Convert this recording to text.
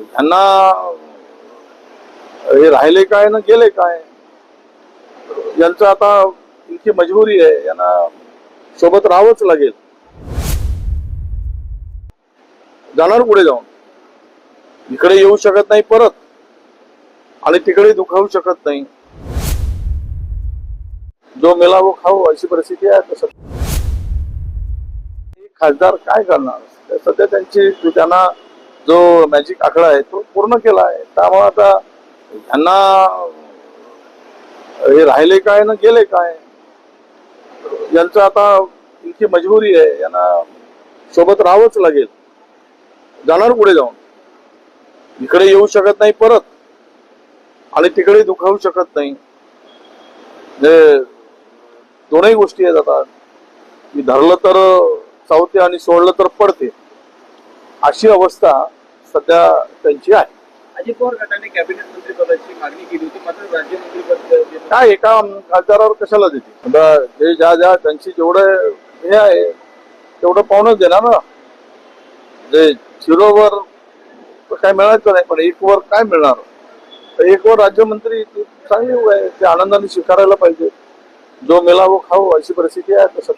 त्यांना हे राहिले काय ना गेले काय? यांचं आता इतकी मजबुरी आहे यांना सोबत राहावंच लागेल. जाणार पुढे जाऊन. इकडे येऊ शकत नाही परत. आणि तिकडे दुखावू शकत नाही. जो मेला वो खाऊ अशी परिस्थिती आहे तसं. खासदार काय करणार? सध्या त्यांची त्यांना जो मॅजिक आकडा आहे तो पूर्ण केला आहे. त्यामुळे आता यांना हे राहिले काय ना गेले काय यांचं आता इतकी मजबुरी आहे. यांना सोबत राहावंच लागेल. जाणार पुढे जाऊन. इकडे येऊ शकत नाही परत. आणि तिकडे दुखावू शकत नाही. म्हणजे दोनही गोष्टी आहेत आता. की धरलं तर चावते आणि सोडलं तर पडते. अशी अवस्था सध्या त्यांची आहे. अजित पवार गटाने कॅबिनेट मंत्री पदाची मागणी केली होती मात्र राज्यमंत्री पद काय एका खासदारावर कशाला देते? जे ज्या ज्या त्यांची जेवढं हे आहे तेवढं पाहूनच देणार ना. जे झिरोवर तर काय मिळायचं नाही पण एक वर काय मिळणार? तर एक वर राज्यमंत्री चांगली आहे ते आनंदाने स्वीकारायला पाहिजे. जो मेला वो खाऊ अशी परिस्थिती आहे तसं